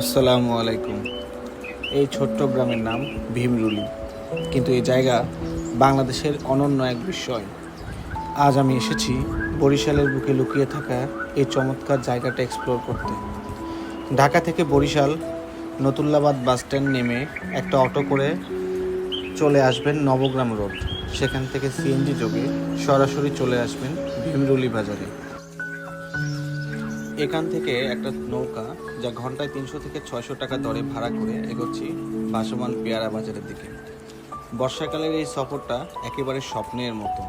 আসসালামু আলাইকুম। এই ছোট্ট গ্রামের নাম ভীমরুলি। কিন্তু এই জায়গা বাংলাদেশের অনন্য এক বিষয় আজ আমি এসেছি বরিশালের বুকে লুকিয়ে থাকা এই চমৎকার জায়গাটা এক্সপ্লোর করতে। ঢাকা থেকে বরিশাল নতুল্লাবাদ বাস স্ট্যান্ড নেমে একটা অটো করে চলে আসবেন নবগ্রাম রোড। সেখান থেকে সিএনজি যোগে সরাসরি চলে আসবেন ভীমরুলি বাজারে। এখান থেকে একটা নৌকা যা ঘন্টায় তিনশো থেকে ছয়শো টাকা দরে ভাড়া করে এগোচ্ছি ভাসমান পেয়ারা বাজারের দিকে। বর্ষাকালের এই সফরটা একেবারে স্বপ্নের মতো।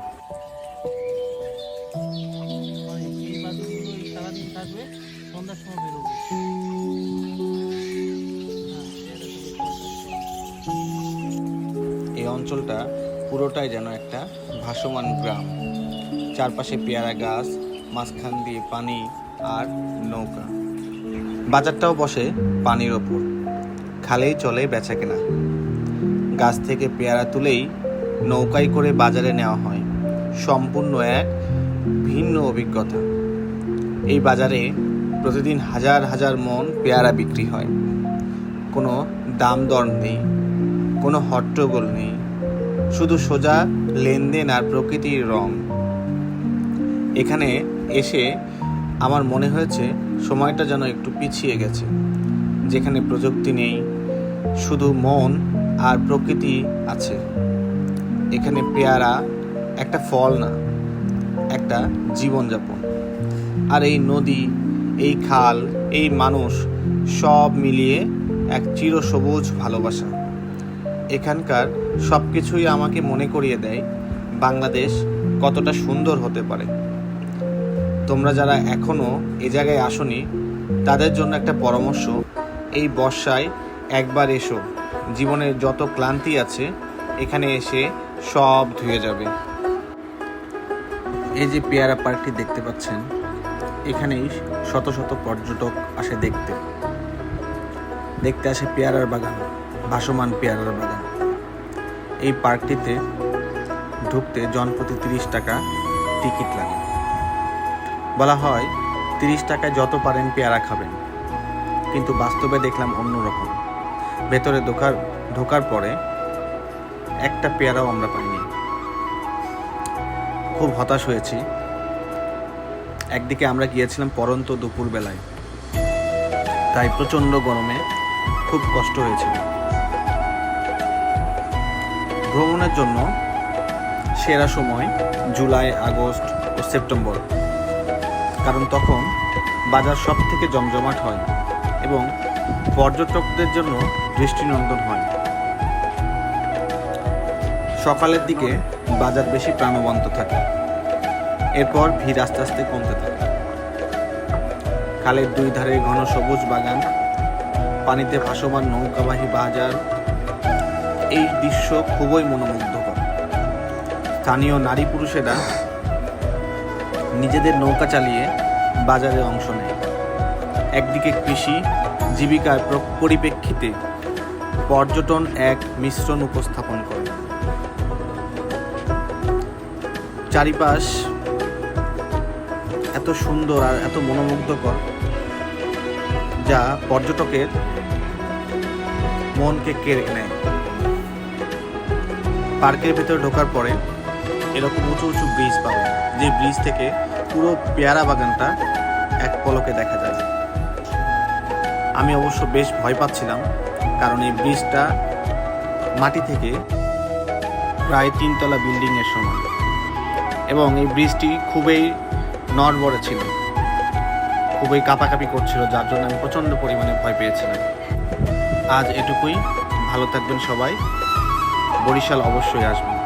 এই অঞ্চলটা পুরোটাই যেন একটা ভাসমান গ্রাম। চারপাশে পেয়ারা গাছ, মাঝখান দিয়ে পানি আর নৌকা। বাজারটাও বসে পানির ওপর। খালেই চলে বেচা কেনা গাছ থেকে পেয়ারা তুলেই নৌকায় করে বাজারে নেওয়া হয়। সম্পূর্ণ এক ভিন্ন অভিজ্ঞতা। এই বাজারে প্রতিদিন হাজার হাজার মন পেয়ারা বিক্রি হয়। কোনো দাম দর নেই, কোনো হট্টগোল নেই। শুধু সোজা লেনদেন আর প্রকৃতির রং। এখানে এসে আমার মনে হয়েছে সময়টা যেন একটু পিছিয়ে গেছে, যেখানে প্রযুক্তি নেই, শুধু মন আর প্রকৃতি আছে। এখানে পেয়ারা একটা ফল না, একটা জীবনযাপন। আর এই নদী, এই খাল, এই মানুষ সব মিলিয়ে এক চিরসবুজ ভালোবাসা। এখানকার সব কিছুই আমাকে মনে করিয়ে দেয় বাংলাদেশ কতটা সুন্দর হতে পারে। তোমরা যারা এখনও এ জায়গায় আসনি, তাদের জন্য একটা পরামর্শ, এই বর্ষায় একবার এসো। জীবনের যত ক্লান্তি আছে, এখানে এসে সব ধুয়ে যাবে। এই যে পেয়ারা পার্কটি দেখতে পাচ্ছেন, এখানেই শত শত পর্যটক আসে দেখতে। দেখতে আসে পেয়ারার বাগান, ভাসমান পেয়ারার বাগান। এই পার্কটিতে ঢুকতে জনপ্রতি তিরিশ টাকা টিকিট লাগে। বলা হয়, তিরিশ টাকায় যত পারেন পেয়ারা খাবেন। কিন্তু বাস্তবে দেখলাম অন্যরকম। ভেতরে ঢোকার ঢোকার পরে একটা পেয়ারাও আমরা পাইনি। খুব হতাশ হয়েছি। একদিকে আমরা গিয়েছিলাম পরন্ত দুপুর বেলায় তাই প্রচণ্ড গরমে খুব কষ্ট হয়েছিল। ভ্রমণের জন্য সেরা সময় জুলাই, আগস্ট ও সেপ্টেম্বর। কারণ তখন বাজার সব থেকে জমজমাট হয় এবং পর্যটকদের জন্য দৃষ্টিনন্দন হয়। সকালের দিকে বাজার বেশি প্রাণবন্ত থাকে। এরপর ভিড় আস্তে আস্তে কমতে থাকে। খালের দুই ধারে ঘন সবুজ বাগান, পানিতে ভাসমান নৌকাবাহী বাজার, এই দৃশ্য খুবই মনোমুগ্ধকর। স্থানীয় নারী পুরুষেরা নিজেদের নৌকা চালিয়ে বাজারে অংশ নেয়। একদিকে কৃষি, জীবিকার পরিপ্রেক্ষিতে পর্যটন এক মিশ্রণ উপস্থাপন করে। চারিপাশ এত সুন্দর আর এত মনোমুগ্ধকর যা পর্যটকের মনকে কেড়ে নেয়। পার্কের ভেতরে ঢোকার পরে এরকম উঁচু উঁচু ব্রিজ পাবেন যে ব্রিজ থেকে পুরো পেয়ারা বাগানটা এক পলকে দেখা যায়। আমি অবশ্য বেশ ভয় পাচ্ছিলাম, কারণ এই ব্রিজটা মাটি থেকে প্রায় তিনতলা বিল্ডিংয়ের সমান, এবং এই ব্রিজটি খুবই নড়বড়ে ছিল, খুবই কাঁপাকাঁপি করছিল, যার জন্য আমি প্রচণ্ড পরিমাণে ভয় পেয়েছিলাম। আজ এটুকুই, ভালো থাকবেন সবাই, বরিশাল অবশ্যই আসবেন।